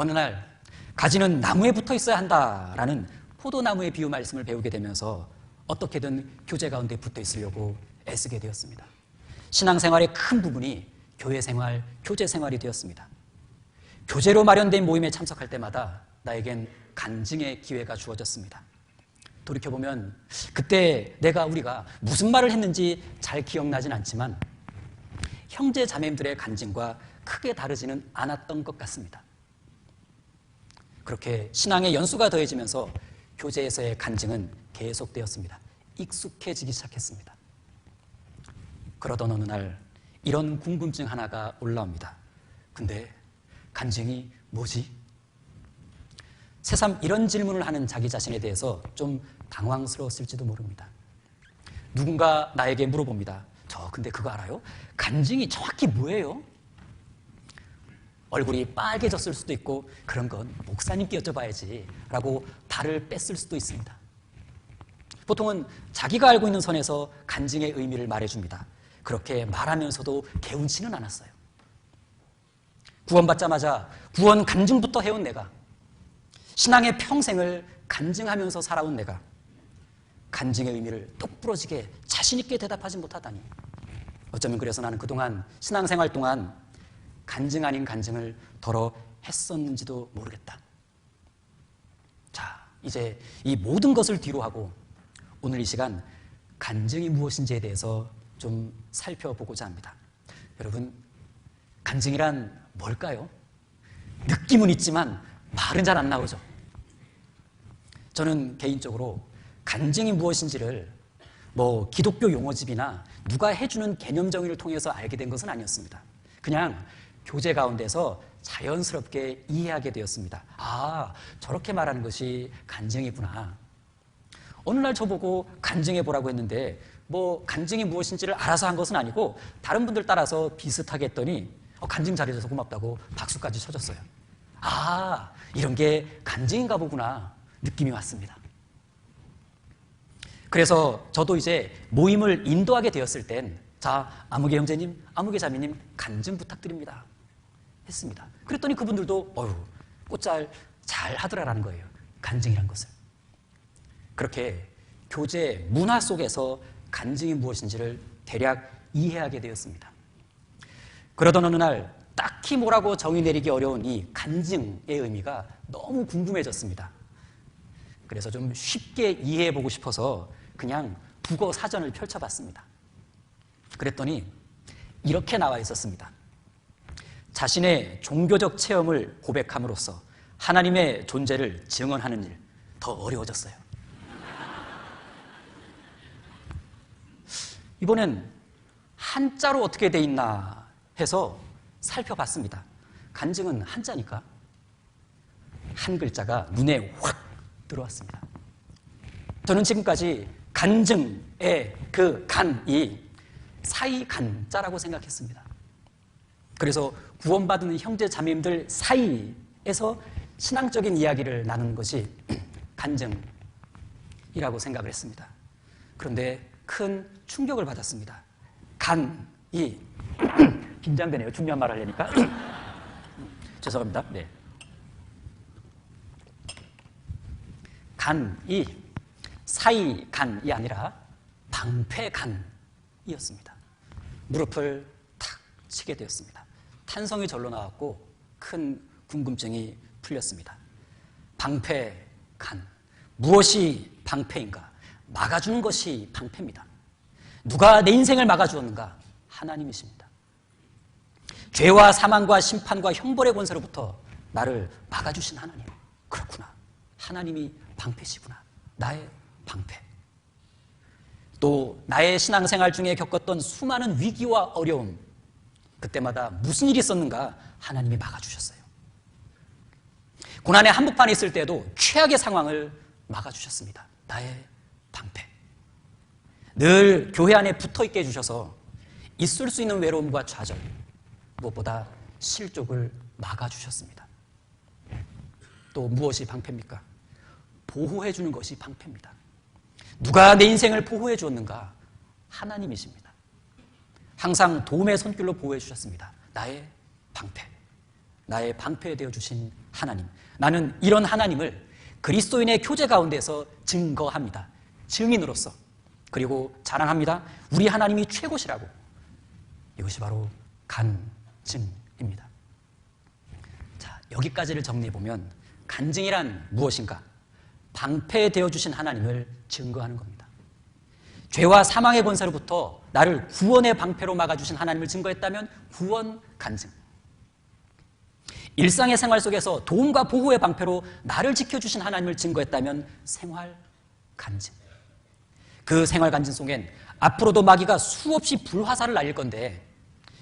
어느 날 가지는 나무에 붙어 있어야 한다라는 포도나무의 비유 말씀을 배우게 되면서 어떻게든 교제 가운데 붙어 있으려고 애쓰게 되었습니다. 신앙생활의 큰 부분이 교회 생활, 교제 생활이 되었습니다. 교제로 마련된 모임에 참석할 때마다 나에겐 간증의 기회가 주어졌습니다. 돌이켜보면 그때 내가 우리가 무슨 말을 했는지 잘 기억나진 않지만 형제 자매들의 간증과 크게 다르지는 않았던 것 같습니다. 그렇게 신앙의 연수가 더해지면서 교제에서의 간증은 계속되었습니다. 익숙해지기 시작했습니다. 그러던 어느 날 이런 궁금증 하나가 올라옵니다. 근데 간증이 뭐지? 새삼 이런 질문을 하는 자기 자신에 대해서 좀 당황스러웠을지도 모릅니다. 누군가 나에게 물어봅니다. 저 근데 그거 알아요? 간증이 정확히 뭐예요? 얼굴이 빨개졌을 수도 있고 그런 건 목사님께 여쭤봐야지 라고 발을 뺐을 수도 있습니다. 보통은 자기가 알고 있는 선에서 간증의 의미를 말해줍니다. 그렇게 말하면서도 개운치는 않았어요. 구원받자마자 구원 간증부터 해온 내가 신앙의 평생을 간증하면서 살아온 내가 간증의 의미를 똑부러지게 자신있게 대답하지 못하다니 어쩌면 그래서 나는 그동안 신앙생활 동안 간증 아닌 간증을 덜어 했었는지도 모르겠다. 자, 이제 이 모든 것을 뒤로 하고 오늘 이 시간 간증이 무엇인지에 대해서 좀 살펴보고자 합니다. 여러분, 간증이란 뭘까요? 느낌은 있지만 말은 잘 안 나오죠. 저는 개인적으로 간증이 무엇인지를 뭐 기독교 용어집이나 누가 해주는 개념 정의를 통해서 알게 된 것은 아니었습니다. 그냥 교제 가운데서 자연스럽게 이해하게 되었습니다. 아, 저렇게 말하는 것이 간증이구나. 어느 날 저보고 간증해 보라고 했는데 뭐 간증이 무엇인지를 알아서 한 것은 아니고 다른 분들 따라서 비슷하게 했더니 어, 간증 잘해줘서 고맙다고 박수까지 쳐줬어요. 아, 이런 게 간증인가 보구나 느낌이 왔습니다. 그래서 저도 이제 모임을 인도하게 되었을 땐 자, 아무개 형제님, 아무개 자매님 간증 부탁드립니다. 했습니다. 그랬더니 그분들도 어휴, 꽃잘 잘 하더라라는 거예요. 간증이란 것을. 그렇게 교제 문화 속에서 간증이 무엇인지를 대략 이해하게 되었습니다. 그러던 어느 날 딱히 뭐라고 정의 내리기 어려운 이 간증의 의미가 너무 궁금해졌습니다. 그래서 좀 쉽게 이해해 보고 싶어서 그냥 국어 사전을 펼쳐봤습니다. 그랬더니 이렇게 나와 있었습니다. 자신의 종교적 체험을 고백함으로써 하나님의 존재를 증언하는 일 더 어려워졌어요. 이번엔 한자로 어떻게 돼 있나 해서 살펴봤습니다. 간증은 한자니까 한 글자가 눈에 확 들어왔습니다. 저는 지금까지 간증의 그 간이 사이 간자라고 생각했습니다. 그래서 구원받은 형제 자매님들 사이에서 신앙적인 이야기를 나누는 것이 간증이라고 생각을 했습니다. 그런데 큰 충격을 받았습니다. 간이 긴장되네요. 중요한 말 하려니까. 죄송합니다. 네. 간이 사이 간이 아니라 방패 간이었습니다. 무릎을 탁 치게 되었습니다. 탄성이 절로 나왔고 큰 궁금증이 풀렸습니다. 방패 간 무엇이 방패인가? 막아주는 것이 방패입니다. 누가 내 인생을 막아주었는가? 하나님이십니다. 죄와 사망과 심판과 형벌의 권세로부터 나를 막아주신 하나님. 그렇구나. 하나님이 방패시구나. 나의 방패. 또 나의 신앙생활 중에 겪었던 수많은 위기와 어려움. 그때마다 무슨 일이 있었는가? 하나님이 막아주셨어요. 고난의 한복판에 있을 때도 최악의 상황을 막아주셨습니다. 나의 방패. 늘 교회 안에 붙어 있게 해주셔서 있을 수 있는 외로움과 좌절, 무엇보다 실족을 막아주셨습니다. 또 무엇이 방패입니까? 보호해주는 것이 방패입니다. 누가 내 인생을 보호해 주었는가? 하나님이십니다. 항상 도움의 손길로 보호해 주셨습니다. 나의 방패. 나의 방패 되어 주신 하나님. 나는 이런 하나님을 그리스도인의 교제 가운데서 증거합니다. 증인으로서. 그리고 자랑합니다. 우리 하나님이 최고시라고. 이것이 바로 간증입니다. 자, 여기까지를 정리해 보면 간증이란 무엇인가? 방패 되어 주신 하나님을 증거하는 겁니다. 죄와 사망의 권세로부터 나를 구원의 방패로 막아주신 하나님을 증거했다면 구원 간증. 일상의 생활 속에서 도움과 보호의 방패로 나를 지켜주신 하나님을 증거했다면 생활 간증. 그 생활 간증 속엔 앞으로도 마귀가 수없이 불화살을 날릴 건데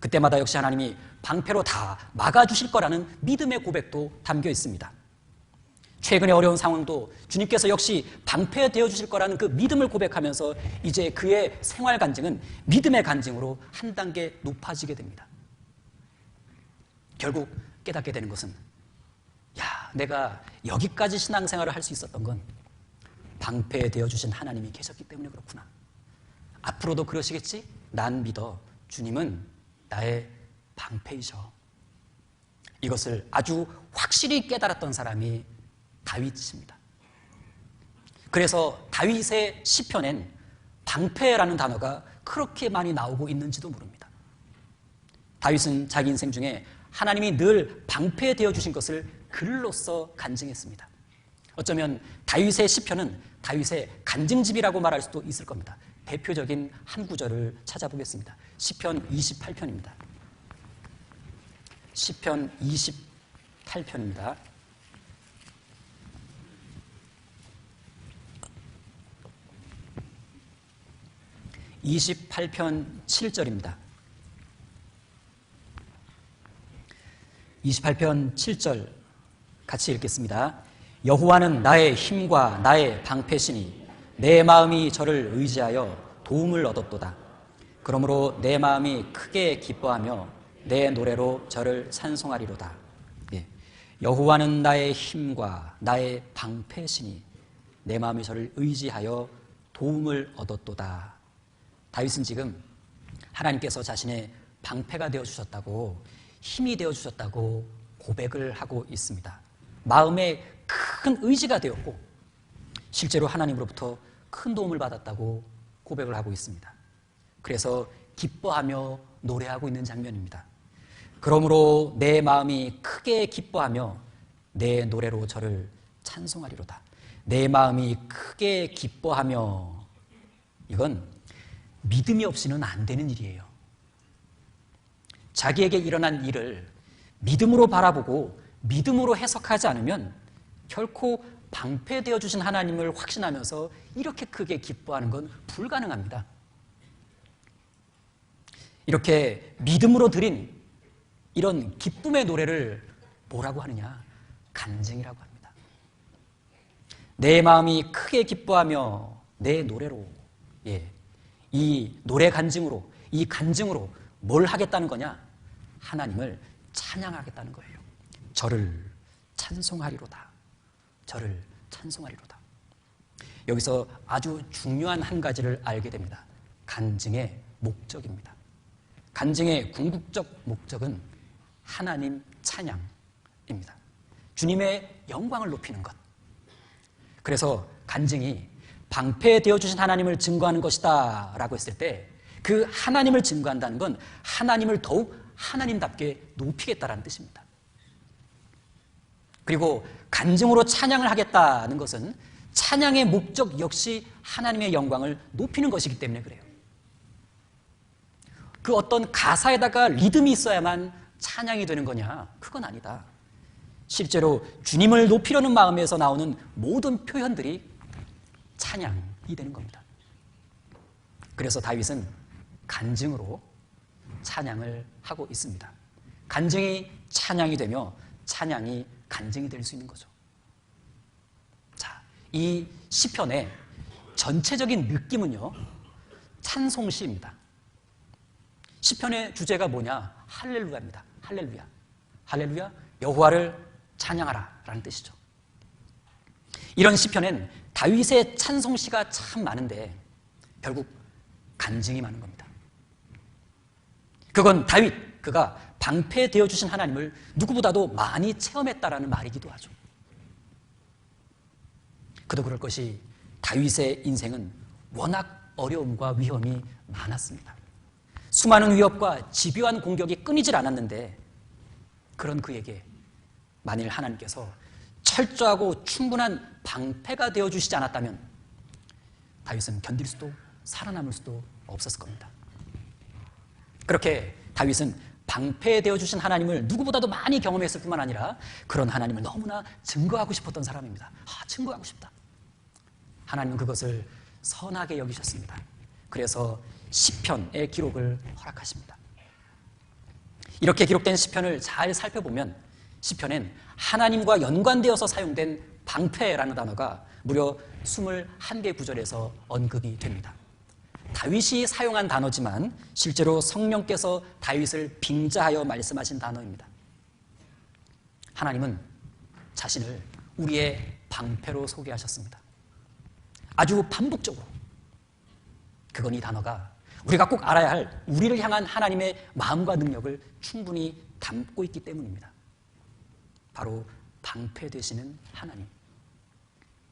그때마다 역시 하나님이 방패로 다 막아주실 거라는 믿음의 고백도 담겨 있습니다. 최근의 어려운 상황도 주님께서 역시 방패 되어 주실 거라는 그 믿음을 고백하면서 이제 그의 생활 간증은 믿음의 간증으로 한 단계 높아지게 됩니다. 결국 깨닫게 되는 것은 야, 내가 여기까지 신앙생활을 할 수 있었던 건 방패 되어 주신 하나님이 계셨기 때문에 그렇구나. 앞으로도 그러시겠지? 난 믿어. 주님은 나의 방패이셔. 이것을 아주 확실히 깨달았던 사람이 다윗입니다. 그래서 다윗의 시편엔 방패라는 단어가 그렇게 많이 나오고 있는지도 모릅니다. 다윗은 자기 인생 중에 하나님이 늘 방패 되어 주신 것을 글로써 간증했습니다. 어쩌면 다윗의 시편은 다윗의 간증집이라고 말할 수도 있을 겁니다. 대표적인 한 구절을 찾아보겠습니다. 시편 28편입니다. 시편 28편입니다. 28편 7절입니다. 28편 7절 같이 읽겠습니다. 여호와는 나의 힘과 나의 방패시니 내 마음이 저를 의지하여 도움을 얻었도다. 그러므로 내 마음이 크게 기뻐하며 내 노래로 저를 찬송하리로다. 예. 여호와는 나의 힘과 나의 방패시니 내 마음이 저를 의지하여 도움을 얻었도다. 다윗은 지금 하나님께서 자신의 방패가 되어 주셨다고 힘이 되어 주셨다고 고백을 하고 있습니다. 마음에 큰 의지가 되었고 실제로 하나님으로부터 큰 도움을 받았다고 고백을 하고 있습니다. 그래서 기뻐하며 노래하고 있는 장면입니다. 그러므로 내 마음이 크게 기뻐하며 내 노래로 저를 찬송하리로다. 내 마음이 크게 기뻐하며 이건 믿음이 없이는 안 되는 일이에요. 자기에게 일어난 일을 믿음으로 바라보고 믿음으로 해석하지 않으면 결코 방패되어 주신 하나님을 확신하면서 이렇게 크게 기뻐하는 건 불가능합니다. 이렇게 믿음으로 드린 이런 기쁨의 노래를 뭐라고 하느냐? 간증이라고 합니다. 내 마음이 크게 기뻐하며 내 노래로 예, 이 노래 간증으로, 이 간증으로 뭘 하겠다는 거냐? 하나님을 찬양하겠다는 거예요. 저를 찬송하리로다. 저를 찬송하리로다. 여기서 아주 중요한 한 가지를 알게 됩니다. 간증의 목적입니다. 간증의 궁극적 목적은 하나님 찬양입니다. 주님의 영광을 높이는 것. 그래서 간증이 방패되어 주신 하나님을 증거하는 것이다 라고 했을 때 그 하나님을 증거한다는 건 하나님을 더욱 하나님답게 높이겠다라는 뜻입니다. 그리고 간증으로 찬양을 하겠다는 것은 찬양의 목적 역시 하나님의 영광을 높이는 것이기 때문에 그래요. 그 어떤 가사에다가 리듬이 있어야만 찬양이 되는 거냐? 그건 아니다. 실제로 주님을 높이려는 마음에서 나오는 모든 표현들이 찬양이 되는 겁니다. 그래서 다윗은 간증으로 찬양을 하고 있습니다. 간증이 찬양이 되며 찬양이 간증이 될 수 있는 거죠. 자, 이 시편의 전체적인 느낌은요. 찬송시입니다. 시편의 주제가 뭐냐? 할렐루야입니다. 할렐루야. 할렐루야. 여호와를 찬양하라라는 뜻이죠. 이런 시편엔 다윗의 찬송시가 참 많은데 결국 간증이 많은 겁니다. 그건 다윗 그가 방패되어 주신 하나님을 누구보다도 많이 체험했다라는 말이기도 하죠. 그도 그럴 것이 다윗의 인생은 워낙 어려움과 위험이 많았습니다. 수많은 위협과 집요한 공격이 끊이질 않았는데 그런 그에게 만일 하나님께서 철저하고 충분한 방패가 되어 주시지 않았다면 다윗은 견딜 수도 살아남을 수도 없었을 겁니다. 그렇게 다윗은 방패 되어 주신 하나님을 누구보다도 많이 경험했을 뿐만 아니라 그런 하나님을 너무나 증거하고 싶었던 사람입니다. 아, 증거하고 싶다. 하나님은 그것을 선하게 여기셨습니다. 그래서 시편의 기록을 허락하십니다. 이렇게 기록된 시편을 잘 살펴보면 시편엔 하나님과 연관되어서 사용된 방패라는 단어가 무려 21개 구절에서 언급이 됩니다. 다윗이 사용한 단어지만 실제로 성령께서 다윗을 빙자하여 말씀하신 단어입니다. 하나님은 자신을 우리의 방패로 소개하셨습니다. 아주 반복적으로. 그건 이 단어가 우리가 꼭 알아야 할 우리를 향한 하나님의 마음과 능력을 충분히 담고 있기 때문입니다. 바로 방패 되시는 하나님.